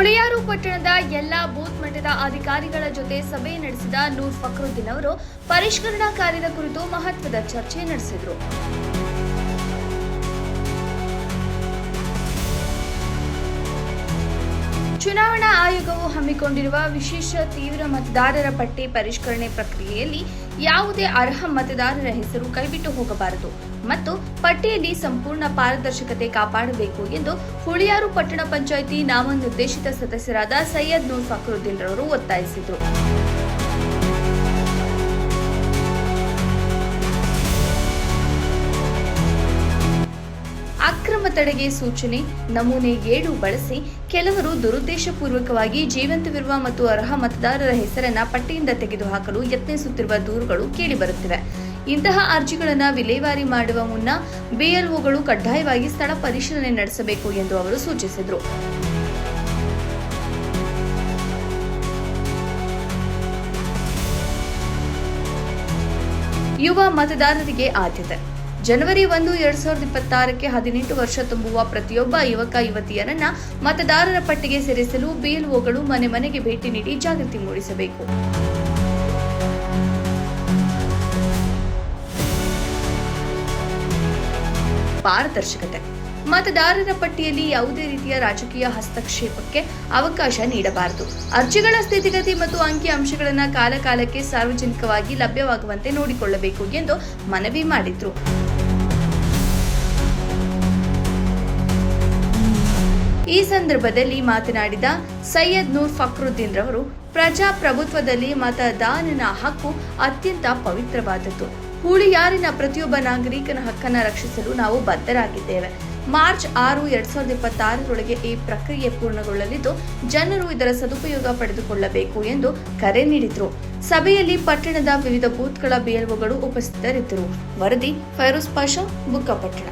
ಹುಳಿಯಾರು ಪಟ್ಟಣದ ಎಲ್ಲ ಬೂತ್ ಮಟ್ಟದ ಅಧಿಕಾರಿಗಳ ಜೊತೆ ಸಭೆ ನಡೆಸಿದ ನೂರ್ ಫಕ್ರುದ್ದೀನ್ ಅವರು ಪರಿಷ್ಕರಣಾ ಕಾರ್ಯದ ಕುರಿತು ಮಹತ್ವದ ಚರ್ಚೆ ನಡೆಸಿದರು. ಚುನಾವಣಾ ಆಯೋಗವು ಹಮ್ಮಿಕೊಂಡಿರುವ ವಿಶೇಷ ತೀವ್ರ ಮತದಾರರ ಪಟ್ಟಿ ಪರಿಷ್ಕರಣೆ ಪ್ರಕ್ರಿಯೆಯಲ್ಲಿ ಯಾವುದೇ ಅರ್ಹ ಮತದಾರರ ಹೆಸರು ಕೈಬಿಟ್ಟು ಹೋಗಬಾರದು ಮತ್ತು ಪಟ್ಟಿಯಲ್ಲಿ ಸಂಪೂರ್ಣ ಪಾರದರ್ಶಕತೆ ಕಾಪಾಡಬೇಕು ಎಂದು ಹುಳಿಯಾರು ಪಟ್ಟಣ ಪಂಚಾಯಿತಿ ನಾಮನಿರ್ದೇಶಿತ ಸದಸ್ಯರಾದ ಸೈಯದ್ ನೂರ್ ಫಕ್ರುದ್ದೀನ್ ರವರು ಒತ್ತಾಯಿಸಿದರು. ಅಕ್ರಮ ತಡೆಗೆ ಸೂಚನೆ, ನಮೂನೆ ಏಳು ಬಳಸಿ ಕೆಲವರು ದುರುದ್ದೇಶಪೂರ್ವಕವಾಗಿ ಜೀವಂತವಿರುವ ಮತ್ತು ಅರ್ಹ ಮತದಾರರ ಹೆಸರನ್ನ ಪಟ್ಟಿಯಿಂದ ತೆಗೆದುಹಾಕಲು ಯತ್ನಿಸುತ್ತಿರುವ ದೂರುಗಳು ಕೇಳಿಬರುತ್ತಿವೆ. ಇಂತಹ ಅರ್ಜಿಗಳನ್ನು ವಿಲೇವಾರಿ ಮಾಡುವ ಮುನ್ನ ಬಿಎಲ್ಒಗಳು ಕಡ್ಡಾಯವಾಗಿ ಸ್ಥಳ ಪರಿಶೀಲನೆ ನಡೆಸಬೇಕು ಎಂದು ಅವರು ಸೂಚಿಸಿದರು. ಯುವ ಮತದಾರರಿಗೆ ಆದ್ಯತೆ. ಜನವರಿ ಒಂದು, ಎರಡ್ ಸಾವಿರದ ಇಪ್ಪತ್ತಾರಕ್ಕೆ ಹದಿನೆಂಟು ವರ್ಷ ತುಂಬುವ ಪ್ರತಿಯೊಬ್ಬ ಯುವಕ, ಯುವತಿಯರನ್ನ ಮತದಾರರ ಪಟ್ಟಿಗೆ ಸೇರಿಸಲು ಬಿಎಲ್ಒಗಳು ಮನೆ ಮನೆಗೆ ಭೇಟಿ ನೀಡಿ ಜಾಗೃತಿ ಮೂಡಿಸಬೇಕು. ಪಾರದರ್ಶಕತೆ. ಮತದಾರರ ಪಟ್ಟಿಯಲ್ಲಿ ಯಾವುದೇ ರೀತಿಯ ರಾಜಕೀಯ ಹಸ್ತಕ್ಷೇಪಕ್ಕೆ ಅವಕಾಶ ನೀಡಬಾರದು. ಅರ್ಜಿಗಳ ಸ್ಥಿತಿಗತಿ ಮತ್ತು ಅಂಕಿ ಅಂಶಗಳನ್ನು ಕಾಲಕಾಲಕ್ಕೆ ಸಾರ್ವಜನಿಕವಾಗಿ ಲಭ್ಯವಾಗುವಂತೆ ನೋಡಿಕೊಳ್ಳಬೇಕು ಎಂದು ಮನವಿ ಮಾಡಿದ್ರು. ಈ ಸಂದರ್ಭದಲ್ಲಿ ಮಾತನಾಡಿದ ಸೈಯದ್ ನೂರ್ ಫಕ್ರುದ್ದೀನ್ ರವರು, ಪ್ರಜಾಪ್ರಭುತ್ವದಲ್ಲಿ ಮತದಾನನ ಹಕ್ಕು ಅತ್ಯಂತ ಪವಿತ್ರವಾದದ್ದು. ಹುಳಿಯಾರಿನ ಪ್ರತಿಯೊಬ್ಬ ನಾಗರಿಕನ ಹಕ್ಕನ್ನು ರಕ್ಷಿಸಲು ನಾವು ಬದ್ಧರಾಗಿದ್ದೇವೆ. ಮಾರ್ಚ್ ಆರು, ಎರಡ್ ಸಾವಿರದ ಇಪ್ಪತ್ತಾರರೊಳಗೆ ಈ ಪ್ರಕ್ರಿಯೆ ಪೂರ್ಣಗೊಳ್ಳಲಿದ್ದು, ಜನರು ಇದರ ಸದುಪಯೋಗ ಪಡೆದುಕೊಳ್ಳಬೇಕು ಎಂದು ಕರೆ ನೀಡಿದರು. ಸಭೆಯಲ್ಲಿ ಪಟ್ಟಣದ ವಿವಿಧ ಬೂತ್ಗಳ ಬಿಎಲ್ಒಗಳು ಉಪಸ್ಥಿತರಿದ್ದರು. ವರದಿ ಫೈರೋಸ್ ಪಾಷಾ, ಬುಕ್ಕಪಟ್ಟಣ.